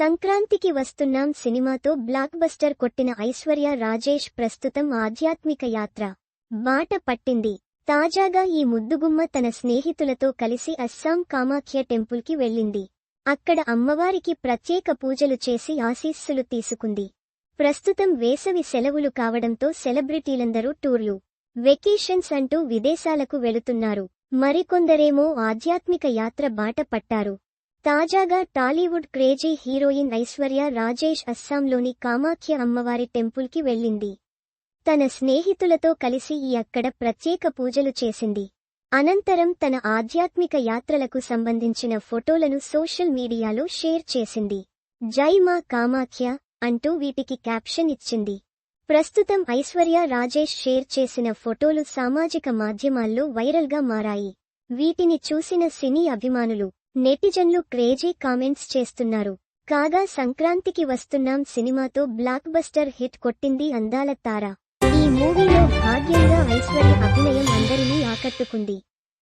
సంక్రాంతికి వస్తున్నాం సినిమాతో బ్లాక్ బస్టర్ కొట్టిన ఐశ్వర్య రాజేష్ ప్రస్తుతం ఆధ్యాత్మిక యాత్ర. బాట పట్టింది. తాజాగా ఈ ముద్దుగుమ్మ తన స్నేహితులతో కలిసి అస్సాం కామాఖ్య టెంపుల్కి వెళ్ళింది. అక్కడ అమ్మవారికి ప్రత్యేక పూజలు చేసి ఆశీస్సులు తీసుకుంది. ప్రస్తుతం వేసవి సెలవులు కావడంతో సెలబ్రిటీలందరూ టూర్లు వెకేషన్స్ అంటూ విదేశాలకు వెళుతున్నారు. మరికొందరేమో ఆధ్యాత్మిక యాత్ర బాట పట్టారు. తాజాగా టాలీవుడ్ క్రేజీ హీరోయిన్ ఐశ్వర్య రాజేష్ అస్సాంలోని కామాఖ్య అమ్మవారి టెంపుల్కి వెళ్ళింది. తన స్నేహితులతో కలిసి ఈ అక్కడ ప్రత్యేక పూజలు చేసింది. అనంతరం తన ఆధ్యాత్మిక యాత్రలకు సంబంధించిన ఫోటోలను సోషల్ మీడియాలో షేర్ చేసింది. జై మా కామాఖ్య అంటూ వీటికి క్యాప్షన్ ఇచ్చింది. ప్రస్తుతం ఐశ్వర్య రాజేష్ షేర్ చేసిన ఫోటోలు సామాజిక మాధ్యమాల్లో వైరల్గా మారాయి. వీటిని చూసిన సినీ అభిమానులు నెటిజన్లు క్రేజీ కామెంట్స్ చేస్తున్నారు. కాగా సంక్రాంతికి వస్తున్నాం సినిమాతో బ్లాక్ బస్టర్ హిట్ కొట్టింది అందాల తార. ఈ మూవీలో భాగ్యంగా ఐశ్వర్య అభినయం అందరినీ ఆకట్టుకుంది.